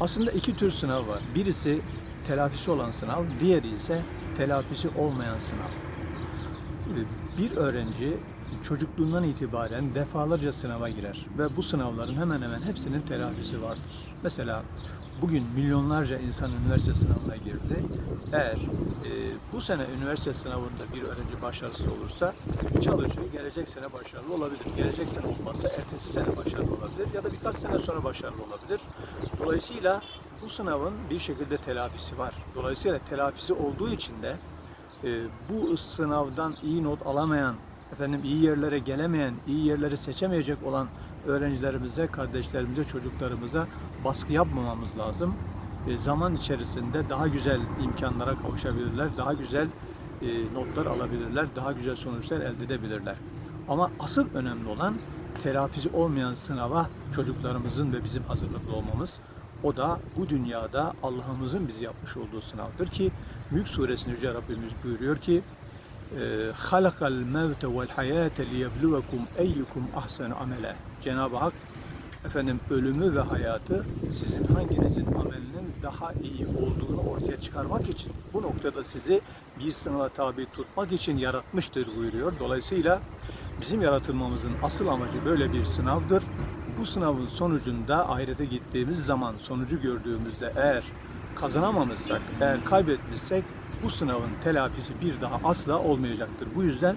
Aslında iki tür sınav var. Birisi telafisi olan sınav, diğeri ise telafisi olmayan sınav. Ee, Bir öğrenci çocukluğundan itibaren defalarca sınava girer ve bu sınavların hemen hemen hepsinin telafisi vardır. Mesela bugün milyonlarca insan üniversite sınavına girdi. Eğer e, bu sene üniversite sınavında bir öğrenci başarısız olursa çalışır, gelecek sene başarılı olabilir. Gelecek sene olmazsa ertesi sene başarılı olabilir ya da birkaç sene sonra başarılı olabilir. Dolayısıyla bu sınavın bir şekilde telafisi var. Dolayısıyla telafisi olduğu için de e, bu sınavdan iyi not alamayan, efendim iyi yerlere gelemeyen, iyi yerleri seçemeyecek olan öğrencilerimize, kardeşlerimize, çocuklarımıza baskı yapmamamız lazım. E, zaman içerisinde daha güzel imkanlara kavuşabilirler, daha güzel e, notlar alabilirler, daha güzel sonuçlar elde edebilirler. Ama asıl önemli olan telafisi olmayan sınava çocuklarımızın ve bizim hazırlıklı olmamız. O da bu dünyada Allah'ımızın bizi yapmış olduğu sınavdır ki Mülk suresinde Yüce Rabbimiz buyuruyor ki halakal mevte vel hayate liyebluvekum eyyukum ahsenu amele. Cenab-ı Hak efendim ölümü ve hayatı sizin hanginizin amelinin daha iyi olduğunu ortaya çıkarmak için bu noktada sizi bir sınava tabi tutmak için yaratmıştır buyuruyor. Dolayısıyla bizim yaratılmamızın asıl amacı böyle bir sınavdır. Bu sınavın sonucunda ahirete gittiğimiz zaman sonucu gördüğümüzde eğer kazanamamışsak, eğer kaybetmişsek bu sınavın telafisi bir daha asla olmayacaktır. Bu yüzden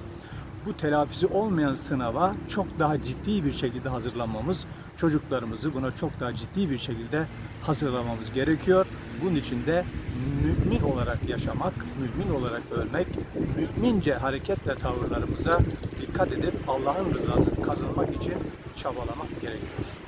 bu telafisi olmayan sınava çok daha ciddi bir şekilde hazırlanmamız, çocuklarımızı buna çok daha ciddi bir şekilde hazırlamamız gerekiyor. Bunun için de mümin olarak yaşamak, mümin olarak ölmek, mümince hareket tavırlarımıza dikkat edip Allah'ın rızasını kazanmak için çabalamak gerekiyor.